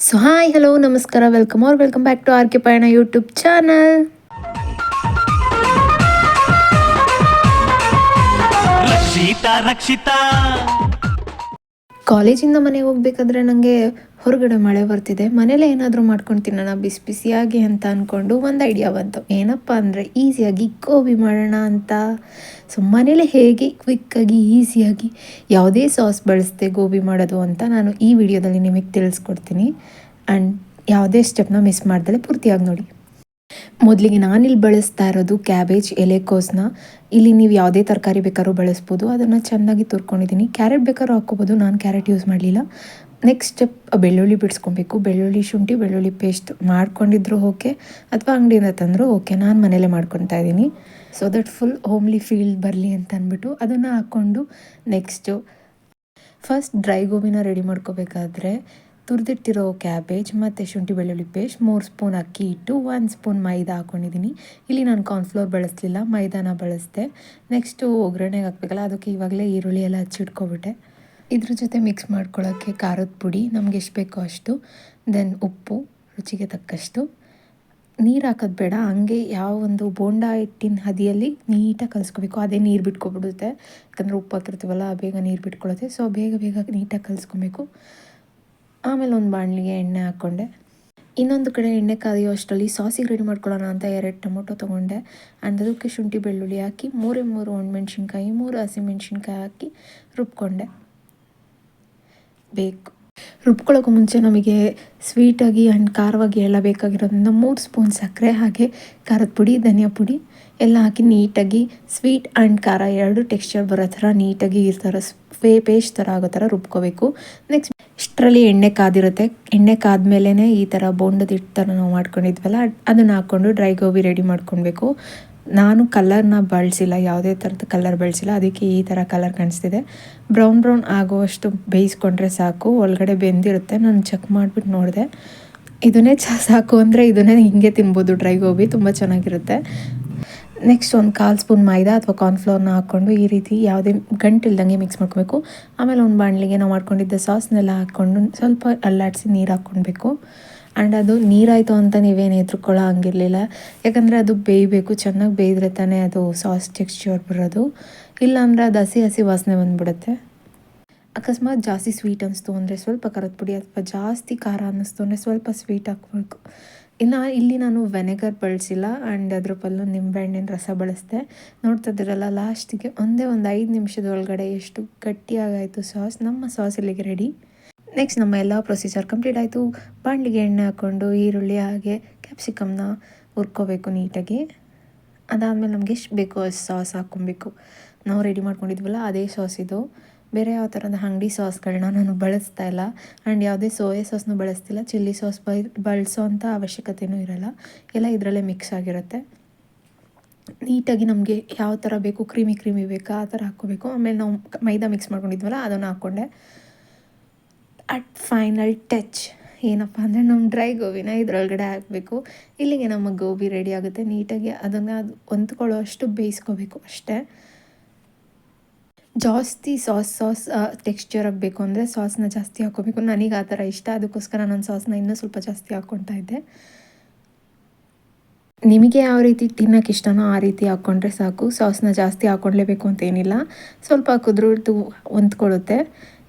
So hi hello ನಮಸ್ಕಾರ welcome R welcome back to R K Payana YouTube channel Rakshitha Rakshitha. ಕಾಲೇಜಿಂದ ಮನೆಗೆ ಹೋಗ್ಬೇಕಾದ್ರೆ ನನಗೆ ಹೊರಗಡೆ ಮಳೆ ಬರ್ತಿದೆ, ಮನೇಲೆ ಏನಾದರೂ ಮಾಡ್ಕೊಂಡು ತಿನ್ನೋಣ, ಬಿಸಿ ಬಿಸಿಯಾಗಿ ಅಂತ ಅಂದ್ಕೊಂಡು ಒಂದು ಐಡಿಯಾ ಬಂತು. ಏನಪ್ಪ ಅಂದರೆ ಈಸಿಯಾಗಿ ಗೋಬಿ ಮಾಡೋಣ ಅಂತ. ಸೊ ಮನೇಲೆ ಹೇಗೆ ಕ್ವಿಕ್ಕಾಗಿ ಈಸಿಯಾಗಿ ಯಾವುದೇ ಸಾಸ್ ಬಳಸದೆ ಗೋಬಿ ಮಾಡೋದು ಅಂತ ನಾನು ಈ ವಿಡಿಯೋದಲ್ಲಿ ನಿಮಗೆ ತಿಳಿಸ್ಕೊಡ್ತೀನಿ. ಆ್ಯಂಡ್ ಯಾವುದೇ ಸ್ಟೆಪ್ನ ಮಿಸ್ ಮಾಡ್ದಲೆ ಪೂರ್ತಿಯಾಗಿ ನೋಡಿ. ಮೊದಲಿಗೆ ನಾನಿಲ್ಲಿ ಬಳಸ್ತಾ ಇರೋದು ಕ್ಯಾಬೇಜ್ ಎಲೆಕೋಸ್ನ ಇಲ್ಲಿ ನೀವು ಯಾವುದೇ ತರಕಾರಿ ಬೇಕಾದ್ರೂ ಬಳಸ್ಬೋದು. ಅದನ್ನು ಚೆನ್ನಾಗಿ ತುರ್ಕೊಂಡಿದ್ದೀನಿ. ಕ್ಯಾರೆಟ್ ಬೇಕಾದ್ರೂ ಹಾಕ್ಕೋಬೋದು. ನಾನು ಕ್ಯಾರೆಟ್ ಯೂಸ್ ಮಾಡಲಿಲ್ಲ. ನೆಕ್ಸ್ಟ್ ಸ್ಟೆಪ್ ಬೆಳ್ಳುಳ್ಳಿ ಬಿಡಿಸ್ಕೊಬೇಕು. ಬೆಳ್ಳುಳ್ಳಿ ಶುಂಠಿ, ಬೆಳ್ಳುಳ್ಳಿ ಪೇಸ್ಟ್ ಮಾಡ್ಕೊಂಡಿದ್ರು ಓಕೆ ಅಥವಾ ಅಂಗಡಿಯಿಂದ ತಂದರೂ ಓಕೆ ನಾನು ಮನೇಲೇ ಮಾಡ್ಕೊತಾ ಇದ್ದೀನಿ. So that full homely feel ಬರಲಿ ಅಂತ ಅಂದ್ಬಿಟ್ಟು ಅದನ್ನು ಹಾಕ್ಕೊಂಡು ನೆಕ್ಸ್ಟು ಫಸ್ಟ್ ಡ್ರೈ ಗೋಬಿನ ರೆಡಿ ಮಾಡ್ಕೋಬೇಕಾದ್ರೆ ತುರಿದಿಟ್ಟಿರೋ ಕ್ಯಾಬೇಜ್ ಮತ್ತು ಶುಂಠಿ, ಬೆಳ್ಳುಳ್ಳಿ ಪೇಸ್ಟ್ ಮೂರು ಸ್ಪೂನ್ ಅಕ್ಕಿ ಇಟ್ಟು ಒಂದು ಸ್ಪೂನ್ ಮೈದಾ ಹಾಕ್ಕೊಂಡಿದ್ದೀನಿ ಇಲ್ಲಿ ನಾನು ಕಾರ್ನ್ಫ್ಲೋರ್ ಬಳಸಲಿಲ್ಲ, ಮೈದಾನ ಬಳಸಿದೆ. ನೆಕ್ಸ್ಟು ಒಗ್ಗರಣೆಗೆ ಹಾಕ್ಬೇಕಲ್ಲ, ಅದಕ್ಕೆ ಇವಾಗಲೇ ಈರುಳ್ಳಿ ಎಲ್ಲ ಹಚ್ಚಿಟ್ಕೊಬಿಟ್ಟೆ. ಇದ್ರ ಜೊತೆ ಮಿಕ್ಸ್ ಮಾಡ್ಕೊಳ್ಳೋಕ್ಕೆ ಖಾರದ ಪುಡಿ ನಮ್ಗೆ ಎಷ್ಟು ಬೇಕೋ ಅಷ್ಟು ದೆನ್ ಉಪ್ಪು, ರುಚಿಗೆ ತಕ್ಕಷ್ಟು. ನೀರು ಹಾಕೋದು ಬೇಡ, ಹಂಗೆ ಯಾವ ಒಂದು ಬೋಂಡ ಹಿಟ್ಟಿನ ಹದಿಯಲ್ಲಿ ನೀಟಾಗಿ ಕಲಿಸ್ಕೋಬೇಕು. ಅದೇ ನೀರು ಬಿಟ್ಕೊಬಿಡುತ್ತೆ. ಯಾಕಂದರೆ ಉಪ್ಪು ಹಾಕಿರ್ತೀವಲ್ಲ, ಬೇಗ ನೀರು ಬಿಟ್ಕೊಳ್ಳುತ್ತೆ ಸೊ ಬೇಗ ಬೇಗ ನೀಟಾಗಿ ಕಲಿಸ್ಕೊಬೇಕು. ಆಮೇಲೆ ಒಂದು ಬಾಣಲಿಗೆ ಎಣ್ಣೆ ಹಾಕ್ಕೊಂಡೆ. ಇನ್ನೊಂದು ಕಡೆ ಎಣ್ಣೆ ಕಾದಿಯೋ ಅಷ್ಟರಲ್ಲಿ ಸಾಸಿಗೆ ರೆಡಿ ಮಾಡ್ಕೊಳ್ಳೋಣ ಅಂತ ಎರಡು ಟೊಮೊಟೊ ತೊಗೊಂಡೆ. ಆ್ಯಂಡ್ ಅದಕ್ಕೆ ಶುಂಠಿ ಬೆಳ್ಳುಳ್ಳಿ ಹಾಕಿ, ಮೂರೇ ಮೂರು ಒಣಮೆಣ್ಸಿನ್ಕಾಯಿ, ಮೂರು ಹಸಿಮೆಣ್ಸಿನ್ಕಾಯಿ ಹಾಕಿ ರುಬ್ಕೊಂಡೆ. ಬೇಕು. ರುಬ್ಕೊಳ್ಳೋಕ್ಕೂ ಮುಂಚೆ ನಮಗೆ ಸ್ವೀಟಾಗಿ ಆ್ಯಂಡ್ ಖಾರವಾಗಿ ಎಲ್ಲ ಬೇಕಾಗಿರೋದ್ರಿಂದ ಮೂರು ಸ್ಪೂನ್ ಸಕ್ಕರೆ, ಹಾಗೆ ಖಾರದ ಪುಡಿ, ಧನಿಯಾ ಪುಡಿ ಎಲ್ಲ ಹಾಕಿ ನೀಟಾಗಿ ಸ್ವೀಟ್ ಆ್ಯಂಡ್ ಖಾರ ಎರಡು ಟೆಕ್ಸ್ಚರ್ ಬರೋ ಥರ ನೀಟಾಗಿ ಈ ಥರ ಫೇ ಪೇಸ್ಟ್ ಥರ ಆಗೋ ಥರ ರುಬ್ಕೋಬೇಕು. ನೆಕ್ಸ್ಟ್ ಇಷ್ಟರಲ್ಲಿ ಎಣ್ಣೆ ಕಾದಿರುತ್ತೆ. ಎಣ್ಣೆ ಕಾದ್ಮೇಲೆ ಈ ಥರ ಬೋಂಡದ ಹಿಟ್ಟು ಥರ ನಾವು ಮಾಡ್ಕೊಂಡಿದ್ವಲ್ಲ ಅದನ್ನು ಹಾಕ್ಕೊಂಡು ಡ್ರೈ ಗೋಬಿ ರೆಡಿ ಮಾಡ್ಕೊಳ್ಬೇಕು. ನಾನು ಕಲರ್ನ ಬಳಸಿಲ್ಲ, ಯಾವುದೇ ಥರದ ಕಲರ್ ಬಳಸಿಲ್ಲ. ಅದಕ್ಕೆ ಈ ಥರ ಕಲರ್ ಕಾಣಿಸ್ತಿದೆ. ಬ್ರೌನ್ ಬ್ರೌನ್ ಆಗುವಷ್ಟು ಬೇಯಿಸ್ಕೊಂಡ್ರೆ ಸಾಕು. ಒಳಗಡೆ ಬೆಂದಿರುತ್ತೆ. ನಾನು ಚೆಕ್ ಮಾಡಿಬಿಟ್ಟು ನೋಡಿದೆ. ಇದನ್ನೇ ಚ ಸಾಕು ಅಂದರೆ ಇದನ್ನೇ ಹಿಂಗೆ ತಿನ್ಬೋದು ಡ್ರೈ ಗೋಬಿ ತುಂಬ ಚೆನ್ನಾಗಿರುತ್ತೆ. ನೆಕ್ಸ್ಟ್ ಒಂದು ಕಾಲು ಸ್ಪೂನ್ ಮೈದಾ ಅಥವಾ ಕಾರ್ನ್ಫ್ಲೋರ್ನ ಹಾಕ್ಕೊಂಡು ಈ ರೀತಿ ಯಾವುದೇ ಗಂಟಿಲ್ದಂಗೆ ಮಿಕ್ಸ್ ಮಾಡ್ಕೋಬೇಕು. ಆಮೇಲೆ ಒಂದು ಬಾಣಲಿಗೆ ನಾವು ಮಾಡ್ಕೊಂಡಿದ್ದ ಸಾಸ್ನೆಲ್ಲ ಹಾಕ್ಕೊಂಡು ಸ್ವಲ್ಪ ಅಲ್ಲಾಡಿಸಿ ನೀರು ಹಾಕ್ಕೊಳ್ಬೇಕು ಆ್ಯಂಡ್ ಅದು ನೀರಾಯಿತು ಅಂತ ನೀವೇನು ಹೆದ್ರುಕೊಳ್ಳೋ ಹಂಗಿರಲಿಲ್ಲ. ಯಾಕಂದರೆ ಅದು ಬೇಯಬೇಕು, ಚೆನ್ನಾಗಿ ಬೇಯಿದ್ರೆ ತಾನೇ ಅದು ಸಾಸ್ ಟೆಕ್ಸ್ಚರ್ ಬರೋದು. ಇಲ್ಲಾಂದರೆ ಅದು ಹಸಿ ಹಸಿ ವಾಸನೆ ಬಂದುಬಿಡುತ್ತೆ. ಅಕಸ್ಮಾತ್ ಜಾಸ್ತಿ ಸ್ವೀಟ್ ಅನ್ನಿಸ್ತು ಅಂದರೆ ಸ್ವಲ್ಪ ಖಾರದ ಪುಡಿ ಅಥವಾ ಜಾಸ್ತಿ ಖಾರ ಅನ್ನಿಸ್ತು ಅಂದರೆ ಸ್ವಲ್ಪ ಸ್ವೀಟ್ ಹಾಕ್ಬೇಕು. ಇನ್ನು ಇಲ್ಲಿ ನಾನು ವೆನೆಗರ್ ಬಳಸಿಲ್ಲ ಆ್ಯಂಡ್ ಅದ್ರ ಪಲ್ಲು ನಿಂಬೆಹಣ್ಣಿನ ರಸ ಬಳಸಿದೆ. ನೋಡ್ತಾ ಇದ್ದೀರಲ್ಲ ಲಾಸ್ಟಿಗೆ ಒಂದೇ ಒಂದು ಐದು ನಿಮಿಷದ ಒಳಗಡೆ ಎಷ್ಟು ಗಟ್ಟಿಯಾಗಾಯಿತು ಸಾಸ್. ನಮ್ಮ ಸಾಸ್ ಇಲ್ಲಿಗೆ ರೆಡಿ ನೆಕ್ಸ್ಟ್ ನಮ್ಮ ಎಲ್ಲ ಪ್ರೊಸೀಜರ್ ಕಂಪ್ಲೀಟ್ ಆಯಿತು. ಬಾಣಲಿಗೆ ಎಣ್ಣೆ ಹಾಕ್ಕೊಂಡು ಈರುಳ್ಳಿ ಹಾಗೆ ಕ್ಯಾಪ್ಸಿಕಮ್ನ ಹುರ್ಕೋಬೇಕು ನೀಟಾಗಿ. ಅದಾದಮೇಲೆ ನಮಗೆ ಎಷ್ಟು ಬೇಕೋ ಅಷ್ಟು ಸಾಸ್ ಹಾಕ್ಕೊಬೇಕು. ನಾವು ರೆಡಿ ಮಾಡ್ಕೊಂಡಿದ್ವಲ್ಲ ಅದೇ ಸಾಸ್ ಇದು. ಬೇರೆ ಯಾವ ಥರದ ಅಂಗಡಿ ಸಾಸ್ಗಳನ್ನ ನಾನು ಬಳಸ್ತಾ ಇಲ್ಲ. ಆ್ಯಂಡ್ ಯಾವುದೇ ಸೋಯಾ ಸಾಸ್ನೂ ಬಳಸ್ತಿಲ್ಲ. ಚಿಲ್ಲಿ ಸಾಸ್ ಬೈ ಬಳಸೋ ಅಂಥ ಅವಶ್ಯಕತೆಯೂ ಇರಲ್ಲ. ಎಲ್ಲ ಇದರಲ್ಲೇ ಮಿಕ್ಸ್ ಆಗಿರುತ್ತೆ. ನೀಟಾಗಿ ನಮಗೆ ಯಾವ ಥರ ಬೇಕು, ಕ್ರೀಮಿ ಕ್ರೀಮಿ ಬೇಕಾ ಆ ಥರ ಹಾಕ್ಕೋಬೇಕು. ಆಮೇಲೆ ನಾವು ಮೈದಾ ಮಿಕ್ಸ್ ಮಾಡ್ಕೊಂಡಿದ್ವಲ್ಲ ಅದನ್ನು ಹಾಕ್ಕೊಂಡೆ. At final touch. ಏನಪ್ಪ ಅಂದರೆ ನಮ್ಮ ಡ್ರೈ ಗೋಬಿನ ಇದರೊಳಗಡೆ ಹಾಕಬೇಕು. ಇಲ್ಲಿಗೆ ನಮ್ಮ ಗೋಬಿ ರೆಡಿ ಆಗುತ್ತೆ. ನೀಟಾಗಿ ಅದನ್ನು ಅದು ಹೊಂದ್ಕೊಳ್ಳೋ ಅಷ್ಟು ಬೇಯಿಸ್ಕೋಬೇಕು ಅಷ್ಟೇ. ಜಾಸ್ತಿ ಸಾಸ್ ಸಾಸ್ ಟೆಕ್ಸ್ಚರ್ ಆಗಬೇಕು ಅಂದರೆ ಸಾಸ್ನ ಜಾಸ್ತಿ ಹಾಕ್ಕೋಬೇಕು. ನನಗೆ ಆ ಥರ ಇಷ್ಟ. ಅದಕ್ಕೋಸ್ಕರ ನಾನು ಸಾಸ್ನ ಇನ್ನೂ ಸ್ವಲ್ಪ ಜಾಸ್ತಿ ಹಾಕ್ಕೊತಾ ಇದ್ದೆ. ನಿಮಗೆ ಯಾವ ರೀತಿ ತಿನ್ನೋಕೆ ಇಷ್ಟನೋ ಆ ರೀತಿ ಹಾಕ್ಕೊಂಡ್ರೆ ಸಾಕು. ಸಾಸ್ನ ಜಾಸ್ತಿ ಹಾಕ್ಕೊಳ್ಲೇಬೇಕು ಅಂತೇನಿಲ್ಲ ಸ್ವಲ್ಪ ಹಾಕಿದ್ರೂ ಹೊಂದ್ಕೊಳ್ಳುತ್ತೆ.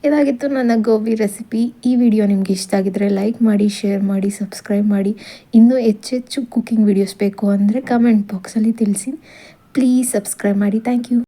ಇದಾಗಿತ್ತು ನನ್ನ ಗೋಬಿ ರೆಸಿಪಿ ಈ ವಿಡಿಯೋ ನಿಮ್ಗೆ ಇಷ್ಟ ಆಗಿದ್ರೆ ಲೈಕ್ ಮಾಡಿ ಶೇರ್ ಮಾಡಿ ಸಬ್ಸ್ಕ್ರೈಬ್ ಮಾಡಿ. ಇನ್ನೂ ಹೆಚ್ಚೆಚ್ಚು ಕುಕ್ಕಿಂಗ್ ವಿಡಿಯೋಸ್ ಬೇಕು ಅಂದರೆ ಕಮೆಂಟ್ ಬಾಕ್ಸಲ್ಲಿ ತಿಳಿಸಿ. ಪ್ಲೀಸ್ ಸಬ್ಸ್ಕ್ರೈಬ್ ಮಾಡಿ. Thank you